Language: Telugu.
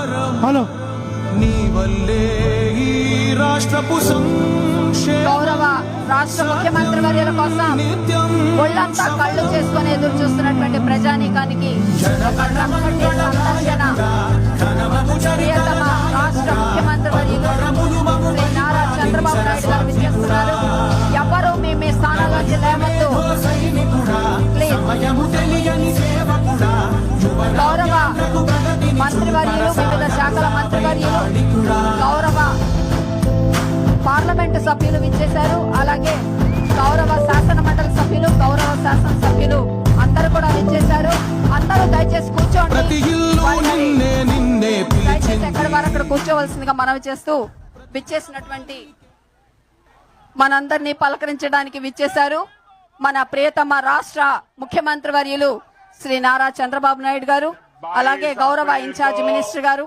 హలో. నీ వల్లే ఈ రాష్ట్రపు గౌరవ రాష్ట్ర ముఖ్యమంత్రి వర్యుల కోసం ఒళ్ళంతా కళ్ళు చేసుకొని ఎదురు చూస్తున్నటువంటి ప్రజానీకానికి రాష్ట్ర ముఖ్యమంత్రి వర్యులు శ్రీ నారా చంద్రబాబు నాయుడు గారు విచ్చేస్తున్నారు. ఎవరు మీ మీ స్థానాల్లోంచి లేవద్దు. గౌరవ మంత్రివర్యులు శాఖల మంత్రివర్యులు గౌరవ పార్లమెంటు సభ్యులు విచ్చేశారు. అలాగే గౌరవ శాసన మండలి సభ్యులు గౌరవ శాసన సభ్యులు అందరూ కూడా విచ్చేశారు. అందరూ దయచేసి కూర్చోండి. ప్రతి ఇల్లు వాళ్ళని నిన్నే నిన్నే దయచేసి ఎక్కడ వారు అక్కడ కూర్చోవలసిందిగా మనవి చేస్తూ విచ్చేసినటువంటి మనందరినీ పలకరించడానికి విచ్చేశారు. మన ప్రియతమ రాష్ట్ర ముఖ్యమంత్రి వర్యులు శ్రీ నారా చంద్రబాబు నాయుడు గారు అలాగే గౌరవ ఇన్ఛార్జ్ మినిస్టర్ గారు.